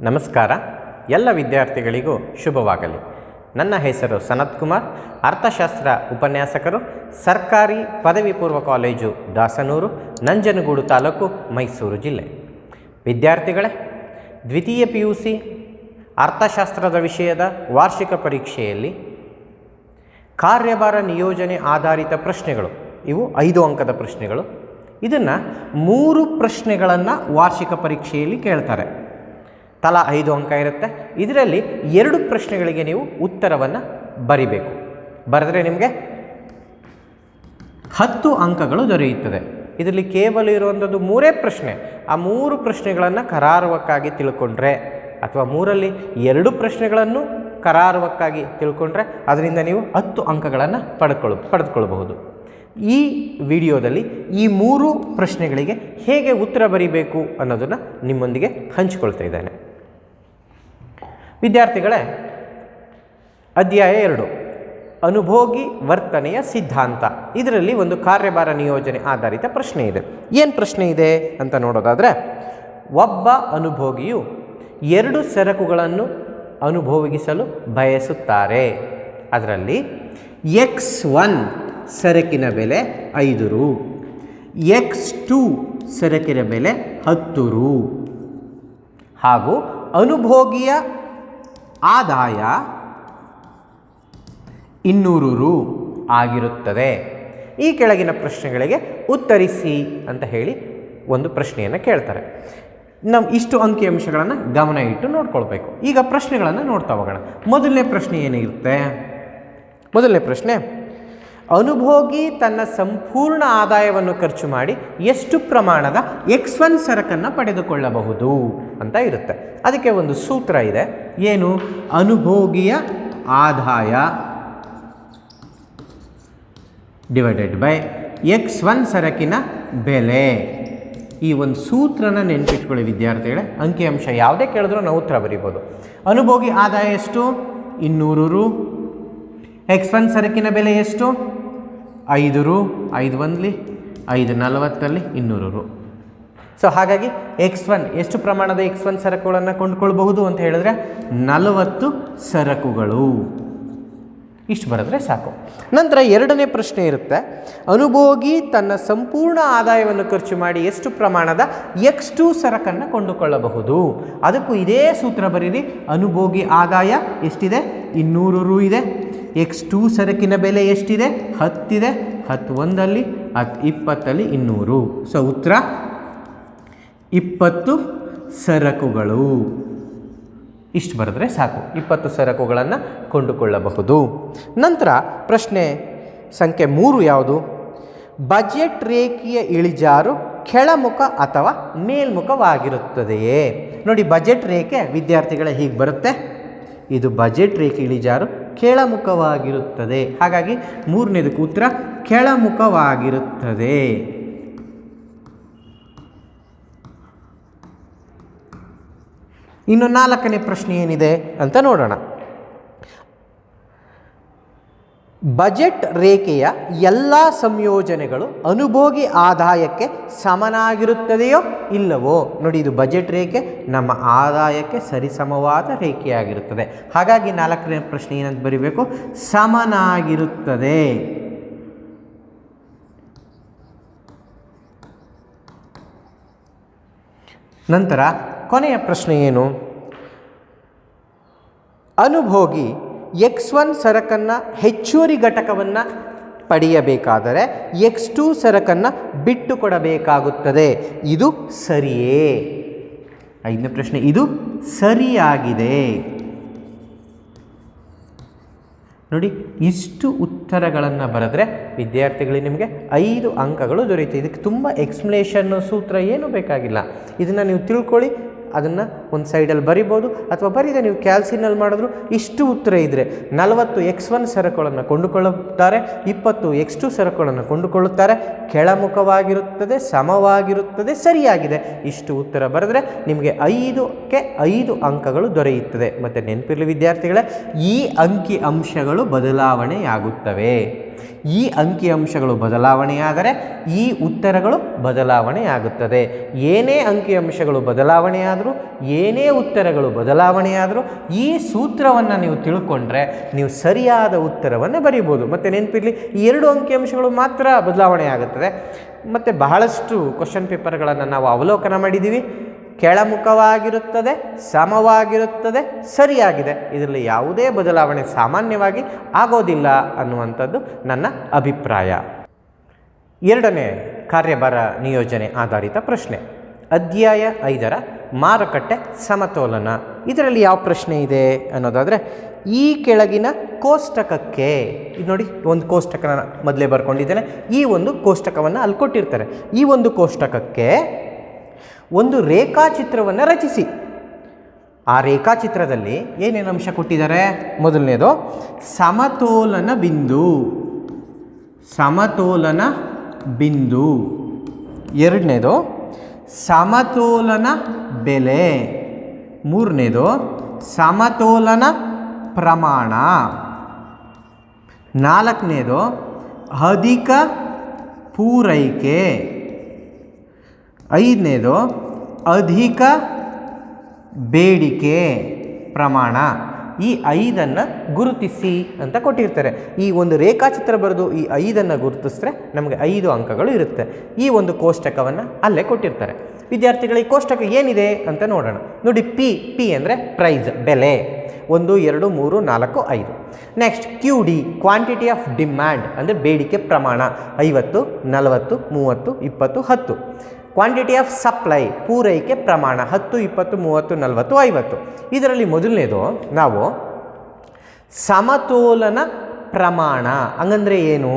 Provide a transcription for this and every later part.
ನಮಸ್ಕಾರ. ಎಲ್ಲ ವಿದ್ಯಾರ್ಥಿಗಳಿಗೂ ಶುಭವಾಗಲಿ. ನನ್ನ ಹೆಸರು ಸನತ್ ಕುಮಾರ್. ಅರ್ಥಶಾಸ್ತ್ರ ಉಪನ್ಯಾಸಕರು, ಸರ್ಕಾರಿ ಪದವಿ ಪೂರ್ವ ಕಾಲೇಜು ದಾಸನೂರು, ನಂಜನಗೂಡು ತಾಲೂಕು ಮೈಸೂರು ಜಿಲ್ಲೆ. ವಿದ್ಯಾರ್ಥಿಗಳೇ, ದ್ವಿತೀಯ ಪಿ ಯು ಸಿ ಅರ್ಥಶಾಸ್ತ್ರದ ವಿಷಯದ ವಾರ್ಷಿಕ ಪರೀಕ್ಷೆಯಲ್ಲಿ ಕಾರ್ಯಭಾರ ನಿಯೋಜನೆ ಆಧಾರಿತ ಪ್ರಶ್ನೆಗಳು. ಇವು ಐದು ಅಂಕದ ಪ್ರಶ್ನೆಗಳು. ಇದನ್ನು ಮೂರು ಪ್ರಶ್ನೆಗಳನ್ನು ವಾರ್ಷಿಕ ಪರೀಕ್ಷೆಯಲ್ಲಿ ಕೇಳ್ತಾರೆ. ತಲಾ ಐದು ಅಂಕ ಇರುತ್ತೆ. ಇದರಲ್ಲಿ ಎರಡು ಪ್ರಶ್ನೆಗಳಿಗೆ ನೀವು ಉತ್ತರವನ್ನು ಬರಿಬೇಕು. ಬರೆದ್ರೆ ನಿಮಗೆ ಹತ್ತು ಅಂಕಗಳು ದೊರೆಯುತ್ತದೆ. ಇದರಲ್ಲಿ ಕೇವಲ ಇರುವಂಥದ್ದು ಮೂರೇ ಪ್ರಶ್ನೆ. ಆ ಮೂರು ಪ್ರಶ್ನೆಗಳನ್ನು ಕರಾರುವಕ್ಕಾಗಿ ತಿಳ್ಕೊಂಡ್ರೆ ಅಥವಾ ಮೂರಲ್ಲಿ ಎರಡು ಪ್ರಶ್ನೆಗಳನ್ನು ಕರಾರುವಕ್ಕಾಗಿ ತಿಳ್ಕೊಂಡ್ರೆ ಅದರಿಂದ ನೀವು ಹತ್ತು ಅಂಕಗಳನ್ನು ಪಡೆದುಕೊಳ್ಳ ಪಡೆದುಕೊಳ್ಳಬಹುದು ಈ ವಿಡಿಯೋದಲ್ಲಿ ಈ ಮೂರು ಪ್ರಶ್ನೆಗಳಿಗೆ ಹೇಗೆ ಉತ್ತರ ಬರಿಬೇಕು ಅನ್ನೋದನ್ನು ನಿಮ್ಮೊಂದಿಗೆ ಹಂಚಿಕೊಳ್ತಾ ಇದ್ದೇನೆ. ವಿದ್ಯಾರ್ಥಿಗಳೇ, ಅಧ್ಯಾಯ ಎರಡು, ಅನುಭೋಗಿ ವರ್ತನೆಯ ಸಿದ್ಧಾಂತ. ಇದರಲ್ಲಿ ಒಂದು ಕಾರ್ಯಭಾರ ನಿಯೋಜನೆ ಆಧಾರಿತ ಪ್ರಶ್ನೆ ಇದೆ. ಏನು ಪ್ರಶ್ನೆ ಇದೆ ಅಂತ ನೋಡೋದಾದರೆ, ಒಬ್ಬ ಅನುಭೋಗಿಯು ಎರಡು ಸರಕುಗಳನ್ನು ಅನುಭೋಗಿಸಲು ಬಯಸುತ್ತಾರೆ. ಅದರಲ್ಲಿ ಎಕ್ಸ್ ಒನ್ ಸರಕಿನ ಬೆಲೆ ಐದು ರು, ಎಕ್ಸ್ ಟು ಸರಕಿನ ಬೆಲೆ ಹತ್ತು ರು. ಹಾಗೂ ಅನುಭೋಗಿಯ ಆದಾಯ ಇನ್ನೂರು ರು ಆಗಿರುತ್ತದೆ. ಈ ಕೆಳಗಿನ ಪ್ರಶ್ನೆಗಳಿಗೆ ಉತ್ತರಿಸಿ ಅಂತ ಹೇಳಿ ಒಂದು ಪ್ರಶ್ನೆಯನ್ನು ಕೇಳ್ತಾರೆ. ನಮ್ಮ ಇಷ್ಟು ಅಂಕಿಅಂಶಗಳನ್ನು ಗಮನ ಇಟ್ಟು ನೋಡ್ಕೊಳ್ಬೇಕು. ಈಗ ಪ್ರಶ್ನೆಗಳನ್ನು ನೋಡ್ತಾ ಹೋಗೋಣ. ಮೊದಲನೇ ಪ್ರಶ್ನೆ ಏನಿರುತ್ತೆ? ಮೊದಲನೇ ಪ್ರಶ್ನೆ ಅನುಭೋಗಿ ತನ್ನ ಸಂಪೂರ್ಣ ಆದಾಯವನ್ನು ಖರ್ಚು ಮಾಡಿ ಎಷ್ಟು ಪ್ರಮಾಣದ ಎಕ್ಸ್ ಒನ್ ಸರಕನ್ನು ಪಡೆದುಕೊಳ್ಳಬಹುದು ಅಂತ ಇರುತ್ತೆ. ಅದಕ್ಕೆ ಒಂದು ಸೂತ್ರ ಇದೆ. ಏನು? ಅನುಭೋಗಿಯ ಆದಾಯ ಡಿವೈಡೆಡ್ ಬೈ ಎಕ್ಸ್ ಒನ್ ಸರಕಿನ ಬೆಲೆ. ಈ ಒಂದು ಸೂತ್ರನ ನೆನ್ಪಿಟ್ಕೊಳ್ಳಿ ವಿದ್ಯಾರ್ಥಿಗಳೇ. ಅಂಕಿಅಂಶ ಯಾವುದೇ ಕೇಳಿದ್ರೂ ನಾವು ಉತ್ತರ ಬರಿಬೋದು. ಅನುಭೋಗಿ ಆದಾಯ ಎಷ್ಟು? ಇನ್ನೂರು ರು. ಎಕ್ಸ್ ಒನ್ ಸರಕಿನ ಬೆಲೆ ಎಷ್ಟು? ಐದು ರು, ಐದು ಒಂದ್ಲಿ, ಐದು ನಲವತ್ತಲ್ಲಿ ಇನ್ನೂರು ರು. ಸೊ ಹಾಗಾಗಿ ಎಕ್ಸ್ ಒನ್ ಎಷ್ಟು ಪ್ರಮಾಣದ ಎಕ್ಸ್ ಒನ್ ಸರಕುಗಳನ್ನು ಕೊಂಡ್ಕೊಳ್ಬಹುದು ಅಂತ ಹೇಳಿದ್ರೆ ನಲವತ್ತು ಸರಕುಗಳು. ಇಷ್ಟು ಬರೆದ್ರೆ ಸಾಕು. ನಂತರ ಎರಡನೇ ಪ್ರಶ್ನೆ ಇರುತ್ತೆ. ಅನುಭೋಗಿ ತನ್ನ ಸಂಪೂರ್ಣ ಆದಾಯವನ್ನು ಖರ್ಚು ಮಾಡಿ ಎಷ್ಟು ಪ್ರಮಾಣದ ಎಕ್ಸ್ ಟು ಸರಕನ್ನು ಕೊಂಡುಕೊಳ್ಳಬಹುದು? ಅದಕ್ಕೂ ಇದೇ ಸೂತ್ರ ಬರೀರಿ. ಅನುಭೋಗಿ ಆದಾಯ ಎಷ್ಟಿದೆ? ಇನ್ನೂರು ರು ಇದೆ. ಎಕ್ಸ್ ಟೂ ಸರಕಿನ ಬೆಲೆ ಎಷ್ಟಿದೆ? ಹತ್ತಿದೆ. ಹತ್ತು ಒಂದಲ್ಲಿ ಹತ್ತು ಇಪ್ಪತ್ತಲ್ಲಿ ಇನ್ನೂರು. ಸೊ ಉತ್ತರ? ಇಪ್ಪತ್ತು ಸರಕುಗಳು. ಇಷ್ಟು ಬರೆದ್ರೆ ಸಾಕು. ಇಪ್ಪತ್ತು ಸರಕುಗಳನ್ನು ಕೊಂಡುಕೊಳ್ಳಬಹುದು. ನಂತರ ಪ್ರಶ್ನೆ ಸಂಖ್ಯೆ ಮೂರು ಯಾವುದು? ಬಜೆಟ್ ರೇಖೆಯ ಇಳಿಜಾರು ಕೆಳಮುಖ ಅಥವಾ ಮೇಲ್ಮುಖವಾಗಿರುತ್ತದೆಯೇ? ನೋಡಿ, ಬಜೆಟ್ ರೇಖೆ ವಿದ್ಯಾರ್ಥಿಗಳ ಹೀಗೆ ಬರುತ್ತೆ. ಇದು ಬಜೆಟ್ ರೇಖೆ ಇಳಿಜಾರು ಕೆಳಮುಖವಾಗಿರುತ್ತದೆ. ಹಾಗಾಗಿ ಮೂರನೇದಕ್ಕೆ ಉತ್ತರ ಕೆಳಮುಖವಾಗಿರುತ್ತದೆ. ಇನ್ನು ನಾಲ್ಕನೇ ಪ್ರಶ್ನೆ ಏನಿದೆ ಅಂತ ನೋಡೋಣ. ಬಜೆಟ್ ರೇಖೆಯ ಎಲ್ಲ ಸಂಯೋಜನೆಗಳು ಅನುಭೋಗಿ ಆದಾಯಕ್ಕೆ ಸಮನಾಗಿರುತ್ತದೆಯೋ ಇಲ್ಲವೋ ನೋಡಿ ಇದು ಬಜೆಟ್ ರೇಖೆ ನಮ್ಮ ಆದಾಯಕ್ಕೆ ಸರಿಸಮವಾದ ರೇಖೆಯಾಗಿರುತ್ತದೆ. ಹಾಗಾಗಿ ನಾಲ್ಕನೇ ಪ್ರಶ್ನೆ ಏನಂತ ಬರೀಬೇಕು? ಸಮನಾಗಿರುತ್ತದೆ. ನಂತರ ಕೊನೆಯ ಪ್ರಶ್ನೆ ಏನು? ಅನುಭೋಗಿ ಎಕ್ಸ್ ಒನ್ ಸರಕನ್ನು ಹೆಚ್ಚುವರಿ ಘಟಕವನ್ನು ಪಡೆಯಬೇಕಾದರೆ ಎಕ್ಸ್ ಟು ಸರಕನ್ನು ಬಿಟ್ಟು ಕೊಡಬೇಕಾಗುತ್ತದೆ. ಇದು ಸರಿಯೇ? ಐದನೇ ಪ್ರಶ್ನೆ, ಇದು ಸರಿಯಾಗಿದೆ. ನೋಡಿ, ಇಷ್ಟು ಉತ್ತರಗಳನ್ನು ಬರೆದ್ರೆ ವಿದ್ಯಾರ್ಥಿಗಳಿಗೆ ನಿಮಗೆ ಐದು ಅಂಕಗಳು ದೊರೆಯುತ್ತೆ. ಇದಕ್ಕೆ ತುಂಬ ಎಕ್ಸ್ಪ್ಲೇಷನ್ನು ಸೂತ್ರ ಏನೂ ಬೇಕಾಗಿಲ್ಲ. ಇದನ್ನು ನೀವು ತಿಳ್ಕೊಳ್ಳಿ ಅದನ್ನು ಒಂದು ಸೈಡಲ್ಲಿ ಬರಿಬೋದು. ಅಥವಾ ಬರೀದೆ ನೀವು ಕ್ಯಾಲ್ಸಿನಲ್ಲಿ ಮಾಡಿದ್ರು ಇಷ್ಟು ಉತ್ತರ ಇದ್ದರೆ ನಲವತ್ತು ಎಕ್ಸ್ ಒನ್ ಸರಕುಗಳನ್ನು ಕೊಂಡುಕೊಳ್ಳುತ್ತಾರೆ, ಇಪ್ಪತ್ತು ಎಕ್ಸ್ ಟು ಸರಕುಗಳನ್ನು ಕೊಂಡುಕೊಳ್ಳುತ್ತಾರೆ, ಕೆಳಮುಖವಾಗಿರುತ್ತದೆ, ಸಮವಾಗಿರುತ್ತದೆ, ಸರಿಯಾಗಿದೆ. ಇಷ್ಟು ಉತ್ತರ ಬರೆದ್ರೆ ನಿಮಗೆ ಐದಕ್ಕೆ ಐದು ಅಂಕಗಳು ದೊರೆಯುತ್ತದೆ. ಮತ್ತು ನೆನಪಿರಲಿ ವಿದ್ಯಾರ್ಥಿಗಳೇ, ಈ ಅಂಕಿ ಅಂಶಗಳು ಬದಲಾವಣೆಯಾಗುತ್ತವೆ. ಈ ಅಂಕಿಅಂಶಗಳು ಬದಲಾವಣೆಯಾದರೆ ಈ ಉತ್ತರಗಳು ಬದಲಾವಣೆಯಾಗುತ್ತದೆ. ಏನೇ ಅಂಕಿಅಂಶಗಳು ಬದಲಾವಣೆಯಾದರೂ, ಏನೇ ಉತ್ತರಗಳು ಬದಲಾವಣೆಯಾದರೂ, ಈ ಸೂತ್ರವನ್ನು ನೀವು ತಿಳ್ಕೊಂಡ್ರೆ ನೀವು ಸರಿಯಾದ ಉತ್ತರವನ್ನು ಬರೀಬೋದು. ಮತ್ತು ನೆನಪಿರಲಿ, ಈ ಎರಡು ಅಂಕಿಅಂಶಗಳು ಮಾತ್ರ ಬದಲಾವಣೆಯಾಗುತ್ತದೆ. ಮತ್ತು ಬಹಳಷ್ಟು ಕ್ವಶನ್ ಪೇಪರ್ಗಳನ್ನು ನಾವು ಅವಲೋಕನ ಮಾಡಿದ್ದೀವಿ ಕೆಳಮುಖವಾಗಿರುತ್ತದೆ, ಸಮವಾಗಿರುತ್ತದೆ, ಸರಿಯಾಗಿದೆ. ಇದರಲ್ಲಿ ಯಾವುದೇ ಬದಲಾವಣೆ ಸಾಮಾನ್ಯವಾಗಿ ಆಗೋದಿಲ್ಲ ಅನ್ನುವಂಥದ್ದು ನನ್ನ ಅಭಿಪ್ರಾಯ. ಎರಡನೇ ಕಾರ್ಯಭಾರ ನಿಯೋಜನೆ ಆಧಾರಿತ ಪ್ರಶ್ನೆ. ಅಧ್ಯಾಯ ಐದರ ಮಾರುಕಟ್ಟೆ ಸಮತೋಲನ. ಇದರಲ್ಲಿ ಯಾವ ಪ್ರಶ್ನೆ ಇದೆ ಅನ್ನೋದಾದರೆ, ಈ ಕೆಳಗಿನ ಕೋಷ್ಟಕಕ್ಕೆ, ಇದು ನೋಡಿ, ಒಂದು ಕೋಷ್ಟಕನ ಮೊದಲೇ ಬರ್ಕೊಂಡಿದ್ದೇನೆ. ಈ ಒಂದು ಕೋಷ್ಟಕವನ್ನು ಅಲ್ಲಿ ಕೊಟ್ಟಿರ್ತಾರೆ. ಈ ಒಂದು ಕೋಷ್ಟಕಕ್ಕೆ ಒಂದು ರೇಖಾಚಿತ್ರವನ್ನು ರಚಿಸಿ. ಆ ರೇಖಾಚಿತ್ರದಲ್ಲಿ ಏನೇನು ಅಂಶ ಕೊಟ್ಟಿದ್ದಾರೆ? ಮೊದಲನೇದು, ಸಮತೋಲನ ಬಿಂದು. ಸಮತೋಲನ ಬಿಂದು. ಎರಡನೇದು, ಸಮತೋಲನ ಬೆಲೆ. ಮೂರನೇದು, ಸಮತೋಲನ ಪ್ರಮಾಣ. ನಾಲ್ಕನೇದು, ಅಧಿಕ ಪೂರೈಕೆ. ಐದನೇದು ಅಧಿಕ ಬೇಡಿಕೆ ಪ್ರಮಾಣ. ಈ ಐದನ್ನು ಗುರುತಿಸಿ ಅಂತ ಕೊಟ್ಟಿರ್ತಾರೆ. ಈ ಒಂದು ರೇಖಾಚಿತ್ರ ಬರೆದು ಈ ಐದನ್ನು ಗುರುತಿಸಿದ್ರೆ ನಮಗೆ ಐದು ಅಂಕಗಳು ಇರುತ್ತೆ. ಈ ಒಂದು ಕೋಷ್ಟಕವನ್ನು ಅಲ್ಲೇ ಕೊಟ್ಟಿರ್ತಾರೆ. ವಿದ್ಯಾರ್ಥಿಗಳು, ಈ ಕೋಷ್ಟಕ ಏನಿದೆ ಅಂತ ನೋಡೋಣ. ನೋಡಿ ಪಿ ಪಿ ಅಂದರೆ ಪ್ರೈಸ್ ಬೆಲೆ. ಒಂದು, ಎರಡು, ಮೂರು, ನಾಲ್ಕು, ಐದು. Next Q D quantity of demand ಅಂದರೆ ಬೇಡಿಕೆ ಪ್ರಮಾಣ. ಐವತ್ತು, ನಲವತ್ತು, ಮೂವತ್ತು, ಇಪ್ಪತ್ತು, ಹತ್ತು. ಕ್ವಾಂಟಿಟಿ ಆಫ್ ಸಪ್ಲೈ ಪೂರೈಕೆ ಪ್ರಮಾಣ, ಹತ್ತು, ಇಪ್ಪತ್ತು, ಮೂವತ್ತು, ನಲವತ್ತು, ಐವತ್ತು. ಇದರಲ್ಲಿ ಮೊದಲನೇದು, ನಾವು ಸಮತೋಲನ ಪ್ರಮಾಣ. ಹಂಗಂದ್ರೆ ಏನು?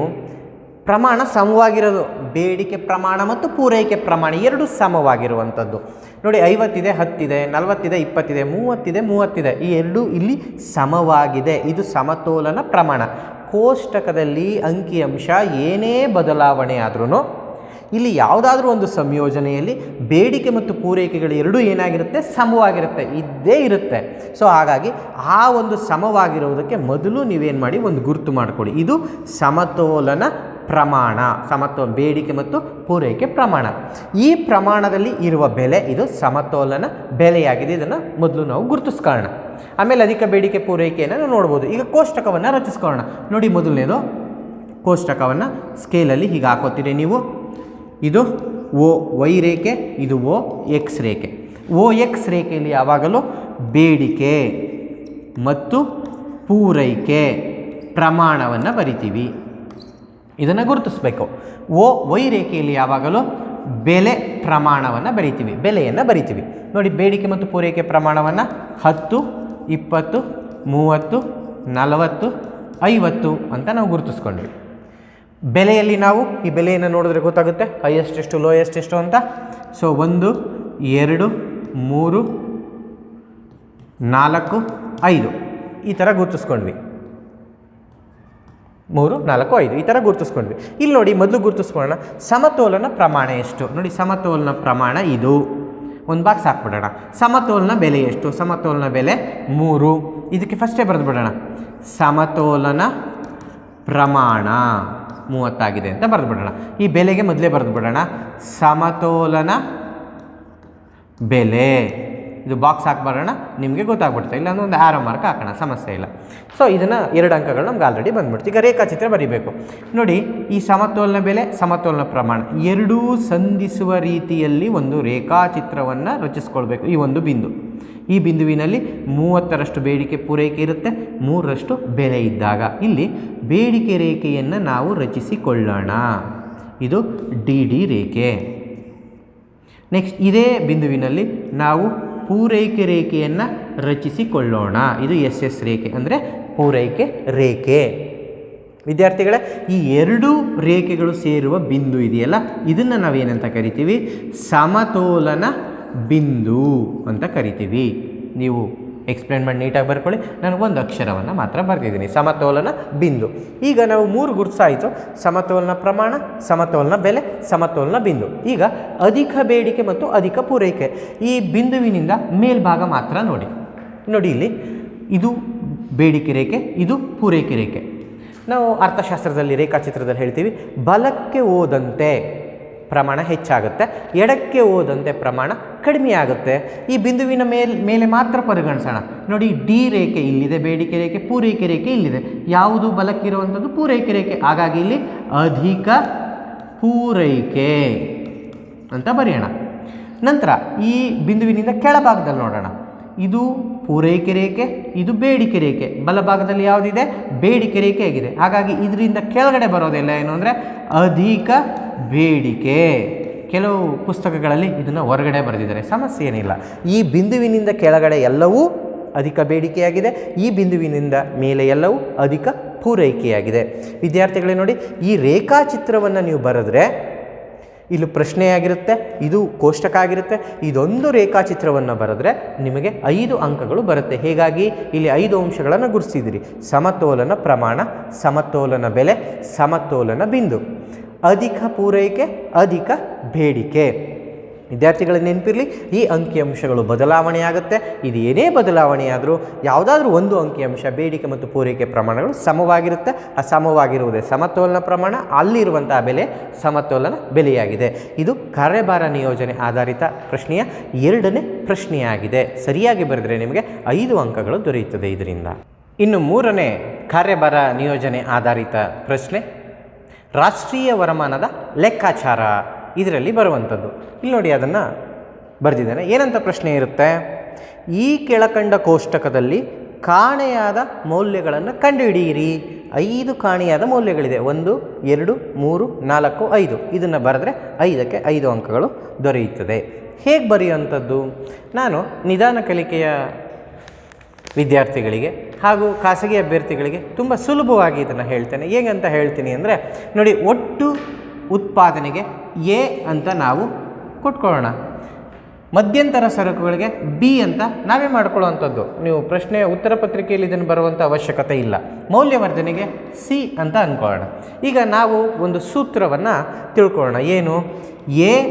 ಪ್ರಮಾಣ ಸಮವಾಗಿರೋದು, ಬೇಡಿಕೆ ಪ್ರಮಾಣ ಮತ್ತು ಪೂರೈಕೆ ಪ್ರಮಾಣ ಎರಡು ಸಮವಾಗಿರುವಂಥದ್ದು. ನೋಡಿ, ಐವತ್ತಿದೆ, ಹತ್ತಿದೆ, ನಲವತ್ತಿದೆ, ಇಪ್ಪತ್ತಿದೆ, ಮೂವತ್ತಿದೆ ಮೂವತ್ತಿದೆ, ಈ ಎರಡು ಇಲ್ಲಿ ಸಮವಾಗಿದೆ. ಇದು ಸಮತೋಲನ ಪ್ರಮಾಣ. ಕೋಷ್ಟಕದಲ್ಲಿ ಅಂಕಿಅಂಶ ಏನೇ ಬದಲಾವಣೆ ಆದ್ರೂ ಇಲ್ಲಿ ಯಾವುದಾದ್ರೂ ಒಂದು ಸಂಯೋಜನೆಯಲ್ಲಿ ಬೇಡಿಕೆ ಮತ್ತು ಪೂರೈಕೆಗಳು ಎರಡೂ ಏನಾಗಿರುತ್ತೆ? ಸಮವಾಗಿರುತ್ತೆ. ಇದ್ದೇ ಇರುತ್ತೆ. ಸೊ ಹಾಗಾಗಿ ಆ ಒಂದು ಸಮವಾಗಿರುವುದಕ್ಕೆ ಮೊದಲು ನೀವೇನು ಮಾಡಿ ಒಂದು ಗುರುತು ಮಾಡಿಕೊಡಿ ಇದು ಸಮತೋಲನ ಪ್ರಮಾಣ, ಸಮತೋ, ಬೇಡಿಕೆ ಮತ್ತು ಪೂರೈಕೆ ಪ್ರಮಾಣ. ಈ ಪ್ರಮಾಣದಲ್ಲಿ ಇರುವ ಬೆಲೆ ಇದು ಸಮತೋಲನ ಬೆಲೆಯಾಗಿದೆ. ಇದನ್ನು ಮೊದಲು ನಾವು ಗುರುತಿಸ್ಕೊಳ್ಳೋಣ. ಆಮೇಲೆ ಅಧಿಕ ಬೇಡಿಕೆ ಪೂರೈಕೆಯನ್ನು ನಾವು ನೋಡ್ಬೋದು. ಈಗ ಕೋಷ್ಟಕವನ್ನು ರಚಿಸ್ಕೊಳ್ಳೋಣ. ನೋಡಿ ಮೊದಲನೇದು. ಕೋಷ್ಟಕವನ್ನು ಸ್ಕೇಲಲ್ಲಿ ಹೀಗೆ ಹಾಕೋತೀರಿ ನೀವು. ಇದು ಓ ವೈ ರೇಖೆ, ಇದು ಓ ಎಕ್ಸ್ ರೇಖೆ. ಓ ಎಕ್ಸ್ ರೇಖೆಯಲ್ಲಿ ಯಾವಾಗಲೂ ಬೇಡಿಕೆ ಮತ್ತು ಪೂರೈಕೆ ಪ್ರಮಾಣವನ್ನು ಬರಿತೀವಿ. ಇದನ್ನು ಗುರುತಿಸ್ಬೇಕು. ಓ ವೈ ರೇಖೆಯಲ್ಲಿ ಯಾವಾಗಲೂ ಬೆಲೆ ಪ್ರಮಾಣವನ್ನು ಬರಿತೀವಿ. ಬೆಲೆಯನ್ನು ಬರಿತೀವಿ. ನೋಡಿ, ಬೇಡಿಕೆ ಮತ್ತು ಪೂರೈಕೆ ಪ್ರಮಾಣವನ್ನು ಹತ್ತು, ಇಪ್ಪತ್ತು, ಮೂವತ್ತು, ನಲವತ್ತು, ಐವತ್ತು ಅಂತ ನಾವು ಗುರುತಿಸ್ಕೊಂಡ್ವಿ. ಬೆಲೆಯಲ್ಲಿ ನಾವು ಈ ಬೆಲೆಯನ್ನು ನೋಡಿದ್ರೆ ಗೊತ್ತಾಗುತ್ತೆ ಹೈಯೆಸ್ಟ್ ಎಷ್ಟು ಲೋಯೆಸ್ಟ್ ಎಷ್ಟು ಅಂತ. ಸೊ ಒಂದು, ಎರಡು, ಮೂರು, ನಾಲ್ಕು, ಐದು. ಈ ಥರ ಗುರುತಿಸ್ಕೊಂಡ್ವಿ. ಮೂರು, ನಾಲ್ಕು, ಐದು. ಈ ಥರ ಗುರುತಿಸ್ಕೊಂಡ್ವಿ. ಇಲ್ಲಿ ನೋಡಿ, ಮೊದಲು ಗುರುತಿಸ್ಕೊಳ್ಳೋಣ. ಸಮತೋಲನ ಪ್ರಮಾಣ ಎಷ್ಟು? ನೋಡಿ, ಸಮತೋಲನ ಪ್ರಮಾಣ ಇದು. ಒಂದು ಬಾಕ್ಸ್ ಹಾಕ್ಬಿಡೋಣ. ಸಮತೋಲನ ಬೆಲೆ ಎಷ್ಟು? ಸಮತೋಲನ ಬೆಲೆ ಮೂರು. ಇದಕ್ಕೆ ಫಸ್ಟೇ ಬರೆದು ಬಿಡೋಣ ಸಮತೋಲನ ಪ್ರಮಾಣ. ಮೂವತ್ತಾಗಿದೆ ಅಂತ ಬರೆದು ಬಿಡೋಣ ಈ ಬೆಲೆಗೆ ಮೊದಲೇ ಬರೆದು ಬಿಡೋಣ ಸಮತೋಲನ ಬೆಲೆ. ಇದು ಬಾಕ್ಸ್ ಹಾಕ್ಬಾರೋಣ, ನಿಮಗೆ ಗೊತ್ತಾಗ್ಬಿಡುತ್ತೆ. ಇಲ್ಲಾಂದ್ರೆ ಒಂದು ಆರೋ ಮಾರ್ಕ್ ಹಾಕೋಣ, ಸಮಸ್ಯೆ ಇಲ್ಲ. ಸೊ ಇದನ್ನು ಎರಡು ಅಂಕಗಳು ನಮ್ಗೆ ಆಲ್ರೆಡಿ ಬಂದ್ಬಿಡ್ತು. ಈಗ ರೇಖಾಚಿತ್ರ ಬರೀಬೇಕು. ನೋಡಿ, ಈ ಸಮತೋಲನ ಬೆಲೆ, ಸಮತೋಲನ ಪ್ರಮಾಣ, ಎರಡೂ ಸಂಧಿಸುವ ರೀತಿಯಲ್ಲಿ ಒಂದು ರೇಖಾಚಿತ್ರವನ್ನು ರಚಿಸ್ಕೊಳ್ಬೇಕು. ಈ ಒಂದು ಬಿಂದು. ಈ ಬಿಂದುವಿನಲ್ಲಿ ಮೂವತ್ತರಷ್ಟು ಬೇಡಿಕೆ ಪೂರೈಕೆ ಇರುತ್ತೆ, ಮೂರರಷ್ಟು ಬೆಲೆ ಇದ್ದಾಗ. ಇಲ್ಲಿ ಬೇಡಿಕೆ ರೇಖೆಯನ್ನು ನಾವು ರಚಿಸಿಕೊಳ್ಳೋಣ. ಇದು ಡಿ ಡಿ ರೇಖೆ. ನೆಕ್ಸ್ಟ್ ಇದೇ ಬಿಂದುವಿನಲ್ಲಿ ನಾವು ಪೂರೈಕೆ ರೇಖೆಯನ್ನು ರಚಿಸಿಕೊಳ್ಳೋಣ. ಇದು ಎಸ್ ಎಸ್ ರೇಖೆ ಅಂದರೆ ಪೂರೈಕೆ ರೇಖೆ. ವಿದ್ಯಾರ್ಥಿಗಳೇ, ಈ ಎರಡು ರೇಖೆಗಳು ಸೇರುವ ಬಿಂದು ಇದೆಯಲ್ಲ, ಇದನ್ನು ನಾವೇನಂತ ಕರಿತೀವಿ? ಸಮತೋಲನ ಬಿಂದು ಅಂತ ಕರಿತೀವಿ. ನೀವು ಎಕ್ಸ್ಪ್ಲೇನ್ ಮಾಡಿ ನೀಟಾಗಿ ಬರ್ಕೊಳ್ಳಿ. ನಾನು ಒಂದು ಅಕ್ಷರವನ್ನು ಮಾತ್ರ ಬರೆದಿದ್ದೀನಿ. ಸಮತೋಲನ ಬಿಂದು. ಈಗ ನಾವು ಮೂರು ಗುರುಸಾಯಿತು ಸಮತೋಲನ ಪ್ರಮಾಣ, ಸಮತೋಲನ ಬೆಲೆ, ಸಮತೋಲನ ಬಿಂದು. ಈಗ ಅಧಿಕ ಬೇಡಿಕೆ ಮತ್ತು ಅಧಿಕ ಪೂರೈಕೆ. ಈ ಬಿಂದುವಿನಿಂದ ಮೇಲ್ಭಾಗ ಮಾತ್ರ ನೋಡಿ. ನೋಡಿ ಇಲ್ಲಿ. ಇದು ಬೇಡಿಕೆ ರೇಖೆ, ಇದು ಪೂರೈಕೆ ರೇಖೆ. ನಾವು ಅರ್ಥಶಾಸ್ತ್ರದಲ್ಲಿ ರೇಖಾಚಿತ್ರದಲ್ಲಿ ಹೇಳ್ತೀವಿ, ಬಲಕ್ಕೆ ಹೋದಂತೆ. ಪ್ರಮಾಣ ಹೆಚ್ಚಾಗುತ್ತೆ. ಎಡಕ್ಕೆ ಹೋದಂತೆ ಪ್ರಮಾಣ ಕಡಿಮೆ ಆಗುತ್ತೆ ಈ ಬಿಂದುವಿನ ಮೇಲೆ ಮೇಲೆ ಮಾತ್ರ ಪರಿಗಣಿಸೋಣ. ನೋಡಿ, ಡಿ ರೇಖೆ ಇಲ್ಲಿದೆ, ಬೇಡಿಕೆ ರೇಖೆ, ಪೂರೈಕೆ ರೇಖೆ ಇಲ್ಲಿದೆ. ಯಾವುದು ಬಲಕ್ಕಿರುವಂಥದ್ದು? ಪೂರೈಕೆ ರೇಖೆ. ಹಾಗಾಗಿ ಇಲ್ಲಿ ಅಧಿಕ ಪೂರೈಕೆ ಅಂತ ಬರೆಯೋಣ. ನಂತರ ಈ ಬಿಂದುವಿನಿಂದ ಕೆಳಭಾಗದಲ್ಲಿ ನೋಡೋಣ. ಇದು ಪೂರೈಕೆ ರೇಖೆ, ಇದು ಬೇಡಿಕೆ ರೇಖೆ. ಬಲಭಾಗದಲ್ಲಿ ಯಾವುದಿದೆ? ಬೇಡಿಕೆ ರೇಖೆ ಆಗಿದೆ. ಹಾಗಾಗಿ ಇದರಿಂದ ಕೆಳಗಡೆ ಬರೋದೆಲ್ಲ ಏನು ಅಂದರೆ ಅಧಿಕ ಬೇಡಿಕೆ. ಕೆಲವು ಪುಸ್ತಕಗಳಲ್ಲಿ ಇದನ್ನು ಹೊರಗಡೆ ಬರೆದಿದ್ದಾರೆ. ಸಮಸ್ಯೆ ಏನಿಲ್ಲ. ಈ ಬಿಂದುವಿನಿಂದ ಕೆಳಗಡೆ ಎಲ್ಲವೂ ಅಧಿಕ ಬೇಡಿಕೆಯಾಗಿದೆ. ಈ ಬಿಂದುವಿನಿಂದ ಮೇಲೆ ಎಲ್ಲವೂ ಅಧಿಕ ಪೂರೈಕೆಯಾಗಿದೆ. ವಿದ್ಯಾರ್ಥಿಗಳೇ ನೋಡಿ, ಈ ರೇಖಾಚಿತ್ರವನ್ನು ನೀವು ಬರೆದ್ರೆ ಇಲ್ಲಿ ಪ್ರಶ್ನೆಯಾಗಿರುತ್ತೆ, ಇದು ಕೋಷ್ಟಕ ಆಗಿರುತ್ತೆ ಇದೊಂದು ರೇಖಾಚಿತ್ರವನ್ನು ಬರೆದ್ರೆ ನಿಮಗೆ ಐದು ಅಂಕಗಳು ಬರುತ್ತೆ. ಹೀಗಾಗಿ ಇಲ್ಲಿ ಐದು ಅಂಶಗಳನ್ನು ಗುರುತಿಸಿದಿರಿ. ಸಮತೋಲನ ಪ್ರಮಾಣ, ಸಮತೋಲನ ಬೆಲೆ, ಸಮತೋಲನ ಬಿಂದು. ಅಧಿಕ ಪೂರೈಕೆ, ಅಧಿಕ ಬೇಡಿಕೆ. ವಿದ್ಯಾರ್ಥಿಗಳ ನೆನಪಿರಲಿ, ಈ ಅಂಕಿಅಂಶಗಳು ಬದಲಾವಣೆಯಾಗುತ್ತೆ. ಇದು ಏನೇ ಬದಲಾವಣೆಯಾದರೂ ಯಾವುದಾದ್ರೂ ಒಂದು ಅಂಕಿಅಂಶ ಬೇಡಿಕೆ ಮತ್ತು ಪೂರೈಕೆ ಪ್ರಮಾಣಗಳು ಸಮವಾಗಿರುತ್ತೆ. ಆ ಸಮವಾಗಿರುವುದೇ ಸಮತೋಲನ ಪ್ರಮಾಣ, ಅಲ್ಲಿರುವಂತಹ ಬೆಲೆ ಸಮತೋಲನ ಬೆಲೆಯಾಗಿದೆ. ಇದು ಕಾರ್ಯಭಾರ ನಿಯೋಜನೆ ಆಧಾರಿತ ಪ್ರಶ್ನೆಯ ಎರಡನೇ ಪ್ರಶ್ನೆಯಾಗಿದೆ. ಸರಿಯಾಗಿ ಬರೆದರೆ ನಿಮಗೆ ಐದು ಅಂಕಗಳು ದೊರೆಯುತ್ತದೆ ಇದರಿಂದ. ಇನ್ನು ಮೂರನೇ ಕಾರ್ಯಭಾರ ನಿಯೋಜನೆ ಆಧಾರಿತ ಪ್ರಶ್ನೆ, ರಾಷ್ಟ್ರೀಯ ವರಮಾನದ ಲೆಕ್ಕಾಚಾರ. ಇದರಲ್ಲಿ ಬರುವಂಥದ್ದು. ಇಲ್ಲಿ ನೋಡಿ ಅದನ್ನು ಬರೆದಿದ್ದೇನೆ. ಏನಂತ ಪ್ರಶ್ನೆ ಇರುತ್ತೆ? ಈ ಕೆಳಕಂಡ ಕೋಷ್ಟಕದಲ್ಲಿ ಕಾಣೆಯಾದ ಮೌಲ್ಯಗಳನ್ನು ಕಂಡುಹಿಡಿಯಿರಿ. ಐದು ಕಾಣೆಯಾದ ಮೌಲ್ಯಗಳಿದೆ. ಒಂದು, ಎರಡು, ಮೂರು, ನಾಲ್ಕು, ಐದು. ಇದನ್ನು ಬರೆದ್ರೆ ಐದಕ್ಕೆ ಐದು ಅಂಕಗಳು ದೊರೆಯುತ್ತದೆ. ಹೇಗೆ ಬರೆಯುವಂಥದ್ದು? ನಾನು ನಿಧಾನ ಕಲಿಕೆಯ ವಿದ್ಯಾರ್ಥಿಗಳಿಗೆ ಹಾಗೂ ಖಾಸಗಿ ಅಭ್ಯರ್ಥಿಗಳಿಗೆ ತುಂಬ ಸುಲಭವಾಗಿ ಇದನ್ನು ಹೇಳ್ತೇನೆ. ಹೇಗೆ ಅಂತ ಹೇಳ್ತೀನಿ ಅಂದರೆ, ನೋಡಿ, ಒಟ್ಟು ಉತ್ಪಾದನೆಗೆ ಎ ಅಂತ ನಾವು ಕೊಟ್ಕೊಳ್ಳೋಣ. ಮಧ್ಯಂತರ ಸರಕುಗಳಿಗೆ ಬಿ ಅಂತ ನಾವೇ ಮಾಡ್ಕೊಳ್ಳುವಂಥದ್ದು. ನೀವು ಪ್ರಶ್ನೆ, ಉತ್ತರ ಪತ್ರಿಕೆಯಲ್ಲಿ ಇದನ್ನು ಬರುವಂಥ ಅವಶ್ಯಕತೆ ಇಲ್ಲ. ಮೌಲ್ಯವರ್ಧನೆಗೆ ಸಿ ಅಂತ ಅಂದ್ಕೊಳ್ಳೋಣ. ಈಗ ನಾವು ಒಂದು ಸೂತ್ರವನ್ನು ತಿಳ್ಕೊಳ್ಳೋಣ. ಏನು? A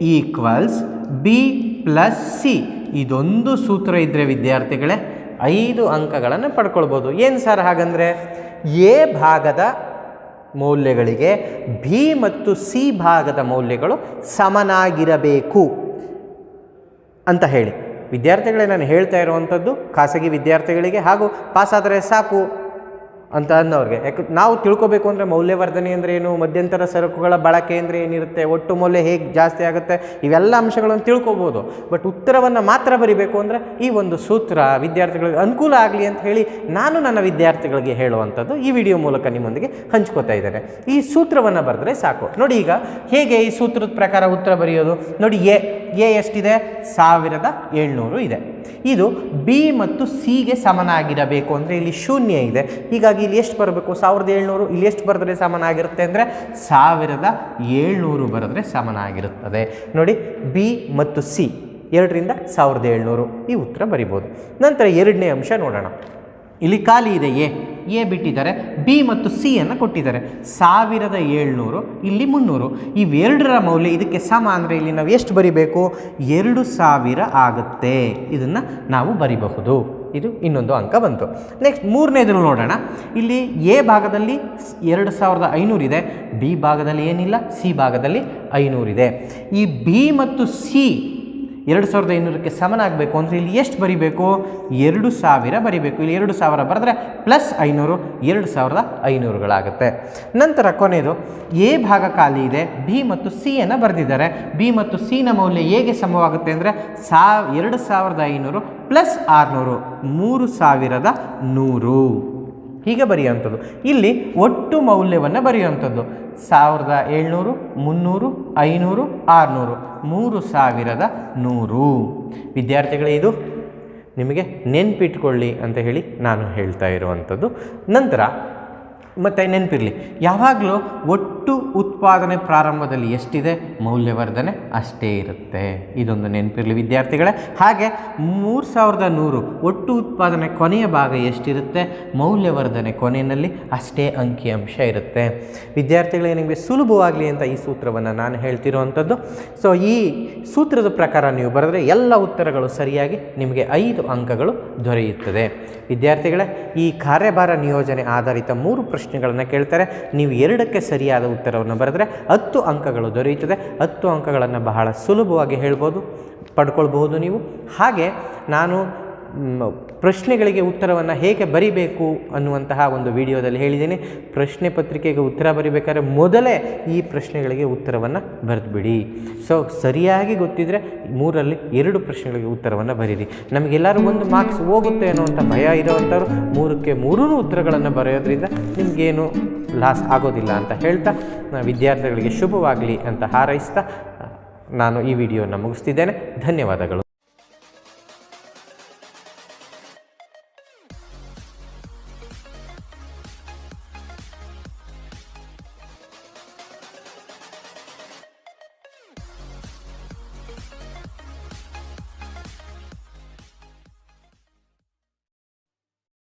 equals B plus C. ಇದೊಂದು ಸೂತ್ರ ಇದ್ದರೆ ವಿದ್ಯಾರ್ಥಿಗಳೇ ಐದು ಅಂಕಗಳನ್ನು ಪಡ್ಕೊಳ್ಬೋದು. ಏನು ಸರ್ ಹಾಗಂದರೆ? ಎ ಭಾಗದ ಮೌಲ್ಯಗಳಿಗೆ ಬಿ ಮತ್ತು ಸಿ ಭಾಗದ ಮೌಲ್ಯಗಳು ಸಮನಾಗಿರಬೇಕು ಅಂತ ಹೇಳಿ. ವಿದ್ಯಾರ್ಥಿಗಳೇ, ನಾನು ಹೇಳ್ತಾ ಇರುವಂಥದ್ದು ಖಾಸಗಿ ವಿದ್ಯಾರ್ಥಿಗಳಿಗೆ ಹಾಗೂ ಪಾಸಾದರೆ ಸಾಕು. ಅಂತ ಅನ್ನೋರಿಗೆ ಯಾಕೆ ನಾವು ತಿಳ್ಕೊಬೇಕು ಅಂದರೆ ಮೌಲ್ಯವರ್ಧನೆ ಅಂದರೆ ಏನು? ಮಧ್ಯಂತರ ಸರಕುಗಳ ಬಳಕೆ ಅಂದರೆ ಏನಿರುತ್ತೆ? ಒಟ್ಟು ಮೌಲ್ಯ ಹೇಗೆ ಜಾಸ್ತಿ ಆಗುತ್ತೆ? ಇವೆಲ್ಲ ಅಂಶಗಳನ್ನು ತಿಳ್ಕೊಬೋದು. ಬಟ್ ಉತ್ತರವನ್ನು ಮಾತ್ರ ಬರಿಬೇಕು ಅಂದರೆ ಈ ಒಂದು ಸೂತ್ರ ವಿದ್ಯಾರ್ಥಿಗಳಿಗೆ ಅನುಕೂಲ ಆಗಲಿ ಅಂತ ಹೇಳಿ ನಾನು ನನ್ನ ವಿದ್ಯಾರ್ಥಿಗಳಿಗೆ ಹೇಳುವಂಥದ್ದು ಈ ವಿಡಿಯೋ ಮೂಲಕ ನಿಮ್ಮೊಂದಿಗೆ ಹಂಚ್ಕೋತಾ ಇದ್ದಾರೆ ಈ ಸೂತ್ರವನ್ನು ಬರೆದ್ರೆ ಸಾಕು. ನೋಡಿ ಈಗ ಹೇಗೆ ಈ ಸೂತ್ರದ ಪ್ರಕಾರ ಉತ್ತರ ಬರೆಯೋದು? ನೋಡಿ ಎ ಎ ಎಷ್ಟಿದೆ? ಸಾವಿರದ ಏಳ್ನೂರು ಇದೆ. ಇದು ಬಿ ಮತ್ತು ಸಿಗೆ ಸಮನಾಗಿರಬೇಕು ಅಂದರೆ ಇಲ್ಲಿ ಶೂನ್ಯ ಇದೆ. ಹೀಗಾಗಿ ಇಲ್ಲಿ ಎಷ್ಟು ಬರಬೇಕು? ಸಾವಿರದ ಏಳ್ನೂರು. ಇಲ್ಲಿ ಎಷ್ಟು ಬರೆದ್ರೆ ಸಮನಾಗಿರುತ್ತೆ ಅಂದರೆ ಸಾವಿರದ ಏಳ್ನೂರು ಬರೆದ್ರೆ ಸಮನಾಗಿರುತ್ತದೆ. ನೋಡಿ ಬಿ ಮತ್ತು ಸಿ ಎರಡರಿಂದ ಸಾವಿರದ ಏಳ್ನೂರು. ಈ ಉತ್ತರ ಬರಿಬೋದು. ನಂತರ ಎರಡನೇ ಅಂಶ ನೋಡೋಣ. ಇಲ್ಲಿ ಖಾಲಿ ಇದೆ ಎ. ಎ ಬಿಟ್ಟಿದ್ದಾರೆ, ಬಿ ಮತ್ತು ಸಿ ಅನ್ನು ಕೊಟ್ಟಿದ್ದಾರೆ. ಸಾವಿರದ ಏಳ್ನೂರು, ಇಲ್ಲಿ ಮುನ್ನೂರು. ಇವೆರಡರ ಮೌಲ್ಯ ಇದಕ್ಕೆ ಸಮ ಅಂದರೆ ಇಲ್ಲಿ ನಾವು ಎಷ್ಟು ಬರಿಬೇಕು? ಎರಡು ಸಾವಿರ ಆಗುತ್ತೆ. ಇದನ್ನು ನಾವು ಬರಿಬಹುದು. ಇದು ಇನ್ನೊಂದು ಅಂಕ ಬಂತು. ನೆಕ್ಸ್ಟ್ ಮೂರನೇದ್ರು ನೋಡೋಣ. ಇಲ್ಲಿ ಎ ಭಾಗದಲ್ಲಿ ಎರಡು ಸಾವಿರದ ಐನೂರಿದೆ ಬಿ ಭಾಗದಲ್ಲಿ ಏನಿಲ್ಲ, ಸಿ ಭಾಗದಲ್ಲಿ ಐನೂರಿದೆ ಈ ಬಿ ಮತ್ತು ಸಿ ಎರಡು ಸಾವಿರದ ಐನೂರಕ್ಕೆ ಸಮನಾಗಬೇಕು ಅಂದರೆ ಇಲ್ಲಿ ಎಷ್ಟು ಬರಿಬೇಕು? ಎರಡು ಸಾವಿರ ಬರಿಬೇಕು. ಇಲ್ಲಿ ಎರಡು ಸಾವಿರ ಬರೆದ್ರೆ ಪ್ಲಸ್ ಐನೂರು, ಎರಡು ಸಾವಿರದ ಐನೂರುಗಳಾಗುತ್ತೆ. ನಂತರ ಕೊನೆಯದು, ಎ ಭಾಗ ಖಾಲಿ ಇದೆ, ಬಿ ಮತ್ತು ಸಿಯನ್ನು ಬರೆದಿದ್ದಾರೆ. ಬಿ ಮತ್ತು ಸಿನ ಮೌಲ್ಯ ಹೇಗೆ ಸಮವಾಗುತ್ತೆ ಅಂದರೆ ಸಾ, ಎರಡು ಸಾವಿರದ ಐನೂರು ಪ್ಲಸ್ ಆರುನೂರು, ಮೂರು ಸಾವಿರದ ನೂರು. ಹೀಗೆ ಬರೆಯುವಂಥದ್ದು. ಇಲ್ಲಿ ಒಟ್ಟು ಮೌಲ್ಯವನ್ನು ಬರೆಯುವಂಥದ್ದು. ಸಾವಿರದ ಏಳ್ನೂರು, ಮುನ್ನೂರು, ಐನೂರು, ಆರುನೂರು. ಮೂರು ಸಾವಿರದ ನೂರು. ವಿದ್ಯಾರ್ಥಿಗಳೇ ಇದು ನಿಮಗೆ ನೆನ್ಪಿಟ್ಕೊಳ್ಳಿ ಅಂತ ಹೇಳಿ ನಾನು ಹೇಳ್ತಾ ಇರುವಂಥದ್ದು. ನಂತರ ಮತ್ತು ನೆನಪಿರಲಿ, ಯಾವಾಗಲೂ ಒಟ್ಟು ಉತ್ಪಾದನೆ ಪ್ರಾರಂಭದಲ್ಲಿ ಎಷ್ಟಿದೆ? ಮೌಲ್ಯವರ್ಧನೆ ಅಷ್ಟೇ ಇರುತ್ತೆ. ಇದೊಂದು ನೆನಪಿರಲಿ ವಿದ್ಯಾರ್ಥಿಗಳೇ. ಹಾಗೆ ಮೂರು ಸಾವಿರದ ನೂರು ಒಟ್ಟು ಉತ್ಪಾದನೆ ಕೊನೆಯ ಭಾಗ ಎಷ್ಟಿರುತ್ತೆ? ಮೌಲ್ಯವರ್ಧನೆ ಕೊನೆಯಲ್ಲಿ ಅಷ್ಟೇ ಅಂಕಿಅಂಶ ಇರುತ್ತೆ. ವಿದ್ಯಾರ್ಥಿಗಳೇ, ನಿಮಗೆ ಸುಲಭವಾಗಲಿ ಅಂತ ಈ ಸೂತ್ರವನ್ನು ನಾನು ಹೇಳ್ತಿರುವಂಥದ್ದು. ಸೊ ಈ ಸೂತ್ರದ ಪ್ರಕಾರ ನೀವು ಬರೆದ್ರೆ ಎಲ್ಲ ಉತ್ತರಗಳು ಸರಿಯಾಗಿ ನಿಮಗೆ ಐದು ಅಂಕಗಳು ದೊರೆಯುತ್ತದೆ. ವಿದ್ಯಾರ್ಥಿಗಳೇ, ಈ ಕಾರ್ಯಭಾರ ನಿಯೋಜನೆ ಆಧಾರಿತ ಮೂರು ಪ್ರಶ್ನೆಗಳನ್ನು ಕೇಳ್ತಾರೆ. ನೀವು ಎರಡಕ್ಕೆ ಸರಿಯಾದ ಉತ್ತರವನ್ನು ಬರೆದರೆ ಹತ್ತು ಅಂಕಗಳು ದೊರೆಯುತ್ತದೆ. ಹತ್ತು ಅಂಕಗಳನ್ನು ಬಹಳ ಸುಲಭವಾಗಿ ಹೇಳ್ಬೋದು, ಪಡ್ಕೊಳ್ಬಹುದು ನೀವು. ಹಾಗೆ ನಾನು ಪ್ರಶ್ನೆಗಳಿಗೆ ಉತ್ತರವನ್ನು ಹೇಗೆ ಬರಿಬೇಕು ಅನ್ನುವಂತಹ ಒಂದು ವಿಡಿಯೋದಲ್ಲಿ ಹೇಳಿದ್ದೀನಿ. ಪ್ರಶ್ನೆ ಪತ್ರಿಕೆಗೆ ಉತ್ತರ ಬರಿಬೇಕಾದ್ರೆ ಮೊದಲೇ ಈ ಪ್ರಶ್ನೆಗಳಿಗೆ ಉತ್ತರವನ್ನು ಬರೆದುಬಿಡಿ. ಸೊ ಸರಿಯಾಗಿ ಗೊತ್ತಿದ್ದರೆ ಮೂರಲ್ಲಿ ಎರಡು ಪ್ರಶ್ನೆಗಳಿಗೆ ಉತ್ತರವನ್ನು ಬರೀರಿ. ನಮಗೆಲ್ಲರೂ ಒಂದು ಮಾರ್ಕ್ಸ್ ಹೋಗುತ್ತೆ ಅನ್ನುವಂಥ ಭಯ ಇರೋವಂಥವ್ರು ಮೂರಕ್ಕೆ ಮೂರೂ ಉತ್ತರಗಳನ್ನು ಬರೆಯೋದ್ರಿಂದ ನಿಮಗೇನು ಲಾಸ್ ಆಗೋದಿಲ್ಲ ಅಂತ ಹೇಳ್ತಾ ವಿದ್ಯಾರ್ಥಿಗಳಿಗೆ ಶುಭವಾಗಲಿ ಅಂತ ಹಾರೈಸ್ತಾ ನಾನು ಈ ವಿಡಿಯೋನ ಮುಗಿಸ್ತಿದ್ದೇನೆ. ಧನ್ಯವಾದಗಳು.